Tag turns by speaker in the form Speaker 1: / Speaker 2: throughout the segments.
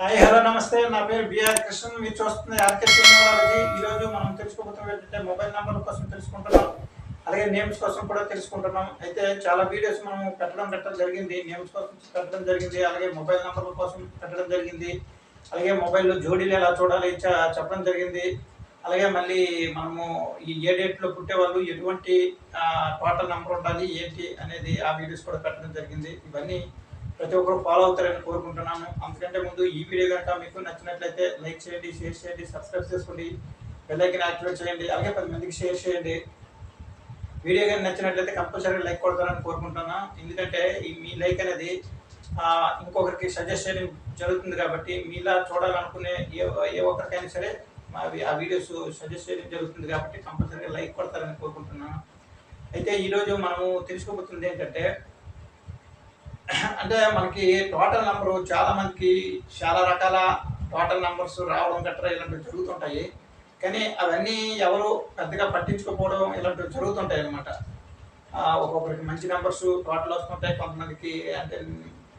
Speaker 1: Hi hello నమస్తే. నా పేరు బిఆర్ కృష్ణ మీరు చూస్తుంది ఆర్కే టెక్నాలజీ ఈరోజు మనం తెలుసుకోబోతున్న ఏంటంటే మొబైల్ నెంబర్ కోసం తెలుసుకుంటున్నాం. అలాగే నేమ్స్ కోసం కూడా తెలుసుకుంటున్నాం. అయితే చాలా వీడియోస్ మనం పెట్టడం పెట్టడం జరిగింది. నేమ్స్ కోసం పెట్టడం జరిగింది. అలాగే మొబైల్ నెంబర్ల కోసం పెట్టడం జరిగింది. అలాగే మొబైల్లో జోడీలు ఎలా చూడాలి చెప్పడం జరిగింది. అలాగే మళ్ళీ మనము ఈ ఏ డేట్లో పుట్టేవాళ్ళు ఎటువంటి టోటల్ నెంబర్ ఉండాలి ఏంటి అనేది ఆ వీడియోస్ కూడా పెట్టడం జరిగింది. ఇవన్నీ ప్రతి ఒక్కరు ఫాలో అవుతారని కోరుకుంటున్నాను అందుకంటే ముందు ఈ వీడియో కనుక మీకు నచ్చినట్లయితే లైక్ చేయండి షేర్ చేయండి సబ్స్క్రైబ్ చేసుకోండి బెల్ యాక్టివేట్ చేయండి అలాగే పది మందికి షేర్ చేయండి. వీడియో కానీ నచ్చినట్లయితే కంపల్సరీ లైక్ కొడతారని కోరుకుంటున్నాను ఎందుకంటే ఈ మీ లైక్ అనేది ఇంకొకరికి సజెస్ట్ చేయడం జరుగుతుంది కాబట్టి మీలా చూడాలనుకునే ఏ ఏ ఒక్కరికైనా సరే ఆ వీడియోస్ సజెస్ట్ చేయడం జరుగుతుంది కాబట్టి కంపల్సరీగా లైక్ కొడతారని కోరుకుంటున్నాను అయితే ఈరోజు మనము తెలుసుకోబోతుంది ఏంటంటే అంటే మనకి టోటల్ నెంబరు చాలా మందికి చాలా రకాల టోటల్ నెంబర్స్ రావడం గట్రా ఇలాంటివి జరుగుతుంటాయి. కానీ అవన్నీ ఎవరు పెద్దగా పట్టించుకోకపోవడం ఇలాంటివి జరుగుతుంటాయి అనమాట ఒక్కొక్కరికి మంచి నెంబర్స్ టోటల్ వస్తుంటాయి. కొంతమందికి అంటే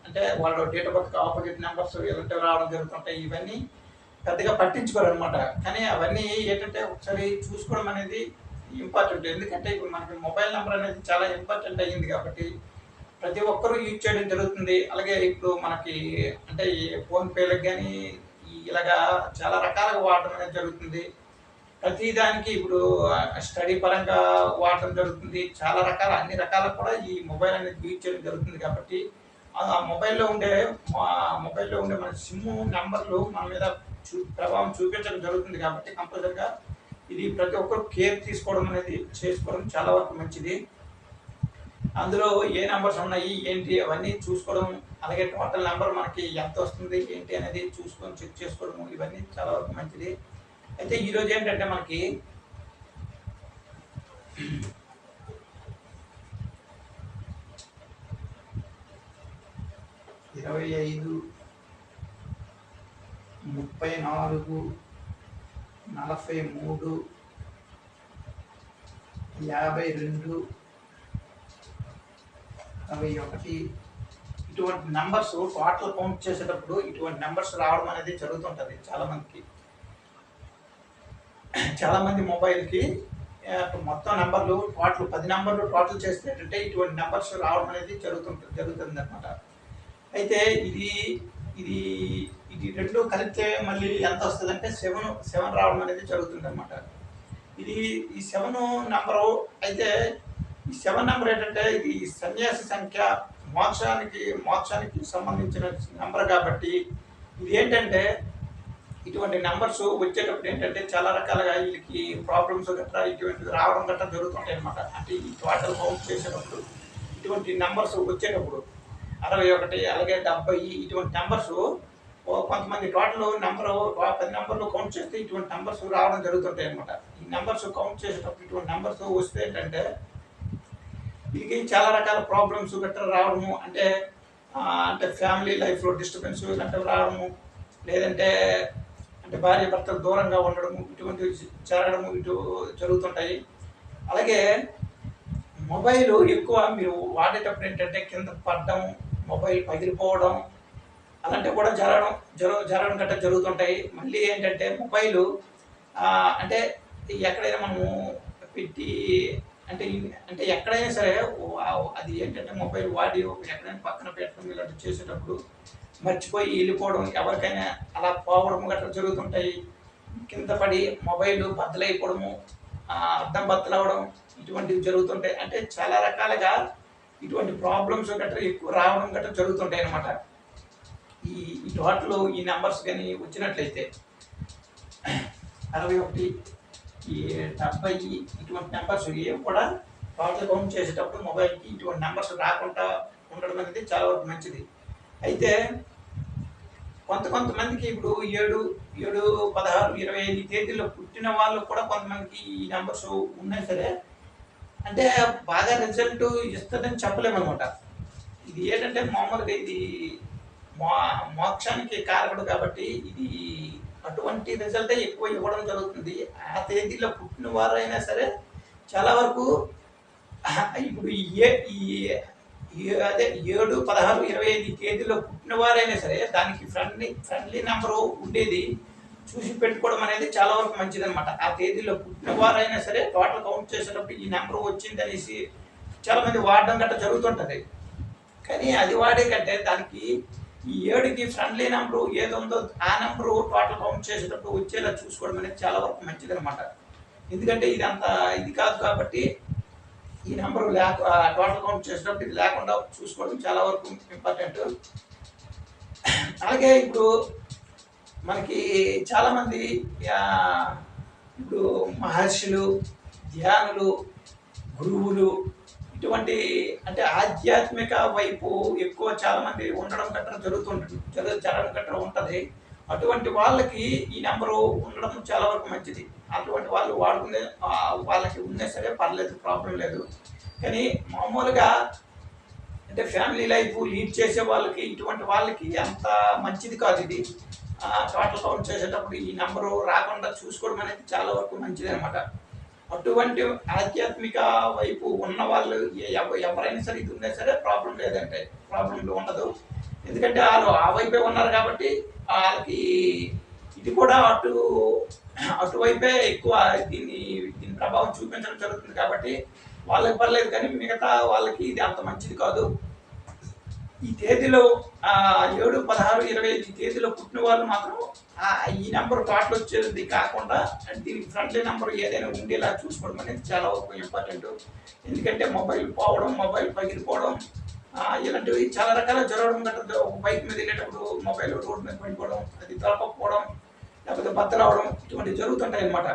Speaker 1: అంటే వాళ్ళ date of birth opposite numbers ఇలాంటివి రావడం జరుగుతుంటాయి. ఇవన్నీ పెద్దగా పట్టించుకోరు అనమాట కానీ అవన్నీ ఏంటంటే ఒకసారి చూసుకోవడం అనేది ఇంపార్టెంట్. ఎందుకంటే ఇప్పుడు మనకి మొబైల్ నెంబర్ అనేది చాలా ఇంపార్టెంట్ అయ్యింది కాబట్టి ప్రతి ఒక్కరూ యూజ్ చేయడం జరుగుతుంది. అలాగే ఇప్పుడు మనకి అంటే ఈ ఫోన్పేలకు కానీ ఇలాగా చాలా రకాలుగా వాడటం అనేది జరుగుతుంది. ప్రతి దానికి ఇప్పుడు స్టడీ పరంగా వాడటం జరుగుతుంది. చాలా రకాల అన్ని రకాలకు కూడా ఈ మొబైల్ అనేది యూజ్ చేయడం జరుగుతుంది కాబట్టి ఆ మొబైల్లో ఉండే మొబైల్లో ఉండే మన సిమ్ నెంబర్లు మన మీద చూ ప్రభావం చూపించడం జరుగుతుంది కాబట్టి కంపల్సరిగా ఇది ప్రతి ఒక్కరు కేర్ తీసుకోవడం అనేది చేసుకోవడం చాలా వరకు మంచిది. అందులో ఏ నెంబర్స్ ఉన్నాయి ఏంటి అవన్నీ చూసుకోవడం అలాగే టోటల్ నెంబర్ మనకి ఎంత వస్తుంది ఏంటి అనేది చూసుకొని చెక్ చేసుకోవడం ఇవన్నీ చాలా వరకు మంచిది. అయితే ఈరోజు ఏంటంటే మనకి ఇరవై ఐదు ముప్పై నాలుగు నలభై మూడు యాభై రెండు అరవై ఒకటి ఇటువంటి నెంబర్స్ పాటలు కౌంట్ చేసేటప్పుడు ఇటువంటి నెంబర్స్ రావడం అనేది జరుగుతుంటుంది చాలా మందికి మొబైల్కి మొత్తం నెంబర్లు టోటల్ పది నెంబర్లు టోటల్ చేస్తే అంటే ఇటువంటి నెంబర్స్ రావడం అనేది జరుగుతుంటుంది జరుగుతుంది అనమాట అయితే ఇది ఇది ఇది రెండు కలిపితే మళ్ళీ ఎంత వస్తుంది అంటే సెవెన్ సెవెన్ రావడం అనేది జరుగుతుంది అనమాట ఇది ఈ సెవెన్ నెంబరు అయితే ఈ సెవెన్ నెంబర్ ఏంటంటే ఇది సన్యాసి సంఖ్య మోక్షానికి మోక్షానికి సంబంధించిన నెంబర్ కాబట్టి ఇది ఏంటంటే ఇటువంటి నెంబర్స్ వచ్చేటప్పుడు ఏంటంటే చాలా రకాలుగా వీళ్ళకి ప్రాబ్లమ్స్ గట్రా ఇటువంటివి రావడం గట్రా జరుగుతుంటాయి అనమాట అంటే ఈ టోటల్ కౌంట్ చేసేటప్పుడు ఇటువంటి నెంబర్స్ వచ్చేటప్పుడు అరవై ఒకటి అలాగే డెబ్బై ఇటువంటి నెంబర్స్ కొంతమంది టోటల్ నెంబరు పది నెంబర్లు కౌంట్ చేస్తే ఇటువంటి నెంబర్స్ రావడం జరుగుతుంటాయి అనమాట ఈ నెంబర్స్ కౌంట్ చేసేటప్పుడు ఇటువంటి నెంబర్స్ వస్తే ఏంటంటే దీనికి చాలా రకాల ప్రాబ్లమ్స్ గట్రా రావడము అంటే అంటే ఫ్యామిలీ లైఫ్లో డిస్టర్బెన్స్ గట్రా రావడము లేదంటే అంటే భార్య భర్తలు దూరంగా ఉండడము ఇటువంటివి జరగడము ఇటు జరుగుతుంటాయి. అలాగే మొబైల్ ఎక్కువ మీరు వాడేటప్పుడు ఏంటంటే కింద పడడం మొబైల్ పగిలిపోవడం అలాంటివి కూడా జరగడం జరు జరగడం గట్రా జరుగుతుంటాయి. మళ్ళీ ఏంటంటే మొబైల్ అంటే ఎక్కడైనా మనము పెట్టి అంటే అంటే ఎక్కడైనా సరే అది ఏంటంటే మొబైల్ వాడి ఎక్కడైనా పక్కన పెట్టడం ఇలాంటివి చేసేటప్పుడు మర్చిపోయి వెళ్ళిపోవడం ఎవరికైనా అలా పోవడం గట్రా జరుగుతుంటాయి. కింద పడి మొబైల్ బద్దలైపోవడము అర్థం అద్దం బద్దలవడం ఇటువంటివి జరుగుతుంటాయి. అంటే చాలా రకాలుగా ఇటువంటి ప్రాబ్లమ్స్ గట్రా ఎక్కువ రావడం గట్రా జరుగుతుంటాయి అనమాట ఈ ఈ టోటల్ ఈ నెంబర్స్ కానీ వచ్చినట్లయితే అరవై ఒకటి ఈ డెబ్బై ఇటువంటి నెంబర్స్ ఏవి కూడా టోటల్ కౌంట్ చేసేటప్పుడు మొబైల్కి ఇటువంటి నెంబర్స్ రాకుండా ఉండడం అనేది చాలా వరకు మంచిది. అయితే కొంత కొంతమందికి ఇప్పుడు ఏడు ఏడు పదహారు ఇరవై ఐదు తేదీల్లో పుట్టిన వాళ్ళు కూడా కొంతమందికి ఈ నెంబర్స్ ఉన్నాయి సరే అంటే బాగా రిజల్ట్ ఇస్తుందని చెప్పలేమనమాట ఇది ఏంటంటే మామూలుగా ఇది మో మోక్షానికి కారకుడు కాబట్టి ఇది అటువంటి రిజల్టే ఎక్కువ ఇవ్వడం జరుగుతుంది. ఆ తేదీలో పుట్టిన వారైనా సరే చాలా వరకు ఇప్పుడు ఏ ఈ అదే ఏడు పదహారు ఇరవై ఐదు తేదీలో పుట్టిన వారైనా సరే దానికి ఫ్రెండ్లీ ఫ్రెండ్లీ నెంబరు ఉండేది. చూసి పెట్టుకోవడం అనేది చాలా వరకు మంచిదనమాట ఆ తేదీలో పుట్టిన వారైనా సరే టోటల్ కౌంట్ చేసేటప్పుడు ఈ నెంబర్ వచ్చింది అనేసి చాలామంది వాడడం గట్రా జరుగుతుంటుంది. కానీ అది వాడే కంటే దానికి ఈ ఏడుకి ఫ్రెండ్లీ నెంబరు ఏది ఉందో ఆ నెంబరు టోటల్ కౌంట్ చేసేటప్పుడు వచ్చేలా చూసుకోవడం అనేది చాలా వరకు మంచిది అనమాట ఎందుకంటే ఇది అంత ఇది కాదు కాబట్టి ఈ నెంబరు లేక టోటల్ కౌంట్ చేసేటప్పుడు ఇది లేకుండా చూసుకోవడం చాలా వరకు ఇంపార్టెంట్ అలాగే ఇప్పుడు మనకి చాలామంది ఇప్పుడు మహర్షులు ధ్యానులు గురువులు ఇటువంటి అంటే ఆధ్యాత్మిక వైపు ఎక్కువ చాలామంది ఉండడం గట్రా జరుగుతుంటుంది. జరుగు జరగడం గట్రా ఉంటుంది. అటువంటి వాళ్ళకి ఈ నెంబరు ఉండడం చాలా వరకు మంచిది. అటువంటి వాళ్ళు వాడుకునే వాళ్ళకి ఉన్నా సరే పర్లేదు ప్రాబ్లం లేదు. కానీ మామూలుగా అంటే ఫ్యామిలీ లైఫ్ లీడ్ చేసే వాళ్ళకి ఇటువంటి వాళ్ళకి అంత మంచిది కాదు ఇది. టోటల్ కౌంట్ చేసేటప్పుడు ఈ నెంబరు రాకుండా చూసుకోవడం అనేది చాలా వరకు మంచిది అనమాట అటువంటి ఆధ్యాత్మిక వైపు ఉన్న వాళ్ళు ఎవరైనా సరే ఇది ఉన్నా సరే ప్రాబ్లం లేదంటే ప్రాబ్లం ఉండదు. ఎందుకంటే వాళ్ళు ఆ వైపే ఉన్నారు కాబట్టి వాళ్ళకి ఇది కూడా అటు అటువైపే ఎక్కువ దీన్ని దీని ప్రభావం చూపించడం జరుగుతుంది కాబట్టి వాళ్ళకి పర్లేదు కానీ మిగతా వాళ్ళకి ఇది అంత మంచిది కాదు. ఈ తేదీలో ఏడు పదహారు ఇరవై ఐదు తేదీలో పుట్టిన వాళ్ళు మాత్రం ఈ నెంబర్ పాటలు వచ్చేది కాకుండా దీనికి ఫ్రంట్లీ నెంబర్ ఏదైనా ఉండేలా చూసుకోవడం అనేది చాలా వరకు ఇంపార్టెంట్. ఎందుకంటే మొబైల్ పోవడం మొబైల్ పగిలిపోవడం ఇలాంటివి చాలా రకాల జరగడం గట్రా ఒక బైక్ మీద వెళ్ళేటప్పుడు మొబైల్ రోడ్ మీద పడిపోవడం అది తలపకపోవడం లేకపోతే బద్దలవడం ఇటువంటివి జరుగుతుంటాయి అన్నమాట